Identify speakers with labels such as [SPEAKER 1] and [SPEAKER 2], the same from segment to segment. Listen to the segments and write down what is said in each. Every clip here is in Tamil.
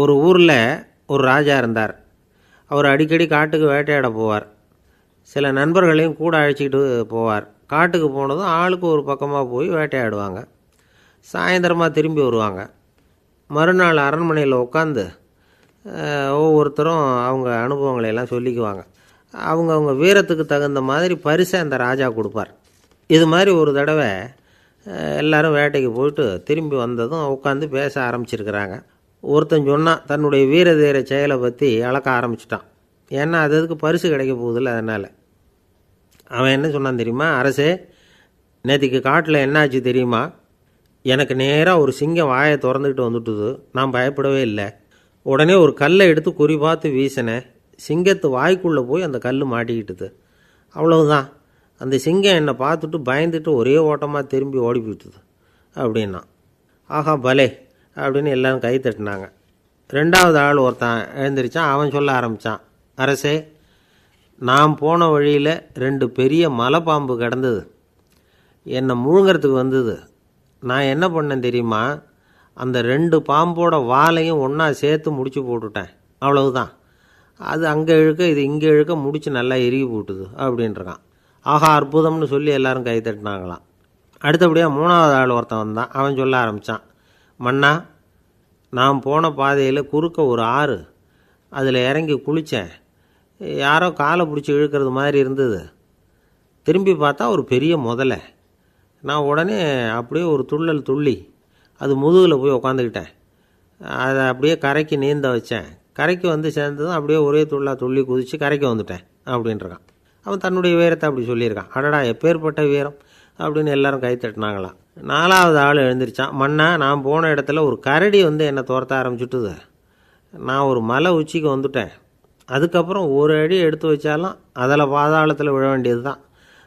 [SPEAKER 1] ஒரு ஊரில் ஒரு ராஜா இருந்தார். அவர் அடிக்கடி காட்டுக்கு வேட்டையாட போவார். சில நண்பர்களையும் கூட அழைச்சிக்கிட்டு போவார். காட்டுக்கு போனதும் ஆளுக்கு ஒரு பக்கமாக போய் வேட்டையாடுவாங்க. சாயந்தரமாக திரும்பி வருவாங்க. மறுநாள் அரண்மனையில் உட்காந்து ஒவ்வொருத்தரும் அவங்க அனுபவங்களை எல்லாம் சொல்லிக்குவாங்க. அவங்க அவங்க வீரத்துக்கு தகுந்த மாதிரி பரிசை அந்த ராஜா கொடுப்பார். இது மாதிரி ஒரு தடவை எல்லோரும் எல்லாரும் வேட்டைக்கு போயிட்டு திரும்பி வந்ததும் உட்காந்து பேச ஆரம்பிச்சிருக்கிறாங்க. ஒருத்தன் சொன்னான் தன்னுடைய வீர தீர செயலை பற்றி அளக்க ஆரம்பிச்சிட்டான். ஏன்னா அது அதுக்கு பரிசு கிடைக்க போகுதில்ல அதனால். அவன் என்ன சொன்னான் தெரியுமா? அரசே நேற்றுக்கு காட்டில் என்னாச்சு தெரியுமா? எனக்கு நேராக ஒரு சிங்கம் வாயை திறந்துக்கிட்டு வந்துட்டுது. நான் பயப்படவே இல்லை. உடனே ஒரு கல்லை எடுத்து குறி பார்த்து வீசினேன். சிங்கத்து வாய்க்குள்ளே போய் அந்த கல் மாட்டிக்கிட்டுது. அவ்வளவுதான். அந்த சிங்கம் என்னை பார்த்துட்டு பயந்துட்டு ஒரே ஓட்டமாக திரும்பி ஓடி போயிட்டுது. அப்படின்னா ஆஹா பலே அப்படின்னு எல்லாரும் கை தட்டினாங்க. ரெண்டாவது ஆள் ஒருத்தன் எழுந்திரிச்சான் அவன் சொல்ல ஆரம்பித்தான் அரசே நான் போன வழியில் ரெண்டு பெரிய மலைப்பாம்பு கிடந்தது. என்னை முழுங்கிறதுக்கு வந்தது. நான் என்ன பண்ணேன் தெரியுமா? அந்த ரெண்டு பாம்போட வாலையும் ஒன்றா சேர்த்து முடிச்சு போட்டுட்டேன். அவ்வளவுதான். அது அங்கே இழுக்க இது இங்கே இழுக்க முடிச்சு நல்லா எருகி போட்டுது அப்படின்றான் ஆஹா அற்புதம்னு சொல்லி எல்லாரும் கை தட்டினாங்களாம். அடுத்தபடியாக மூணாவது ஆள் ஒருத்தன் வந்தான் அவன் சொல்ல ஆரம்பித்தான் மன்னா நான் போன பாதையில் குறுக்க ஒரு ஆறு. அதில் இறங்கி குளித்தேன் யாரோ காலை பிடிச்சி இழுக்கிறது மாதிரி இருந்தது. திரும்பி பார்த்தா ஒரு பெரிய முதலை. நான் உடனே அப்படியே ஒரு துள்ளல் துள்ளி அது முதுகில் போய் உக்காந்துக்கிட்டேன். அதை அப்படியே கரைக்கு நீந்த வச்சேன். கரைக்கு வந்து சேர்ந்ததும் அப்படியே ஒரே துள்ளா துள்ளி குதித்து கரைக்கு வந்துட்டேன் அப்படின்றான். அவன் தன்னுடைய வீரத்தை அப்படி சொல்லியிருக்கான். அடடா எப்பேற்பட்ட வீரம் அப்படின்னு எல்லாரும் கை தட்டினாங்களாம். நாலாவது ஆள் எழுந்திரிச்சான். மன்னா நான் போன இடத்துல ஒரு கரடி வந்து என்னை துரத்த ஆரம்பிச்சுட்டுது. நான் ஒரு மலை உச்சிக்கு வந்துட்டேன். அதுக்கப்புறம் ஒரு அடி எடுத்து வச்சாலும் அதில் பாதாளத்தில் விழ வேண்டியது தான்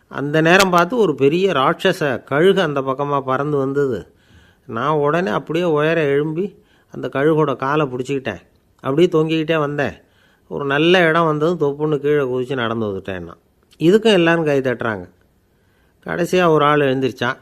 [SPEAKER 1] அந்த நேரம் பார்த்து ஒரு பெரிய ராட்சச கழுகு அந்த பக்கமாக பறந்து வந்தது. நான் உடனே அப்படியே உயர எழும்பி அந்த கழுகோட காலை பிடிச்சிக்கிட்டேன். அப்படியே தொங்கிக்கிட்டே வந்தேன். ஒரு நல்ல இடம் வந்ததும் தொப்புன்னு கீழே குதித்து நடந்து வந்துட்டேன் நான். இதுக்கும் எல்லாரும் கை தட்டுறாங்க. கடைசியாக ஒரு ஆள் எழுந்திரிச்சான்.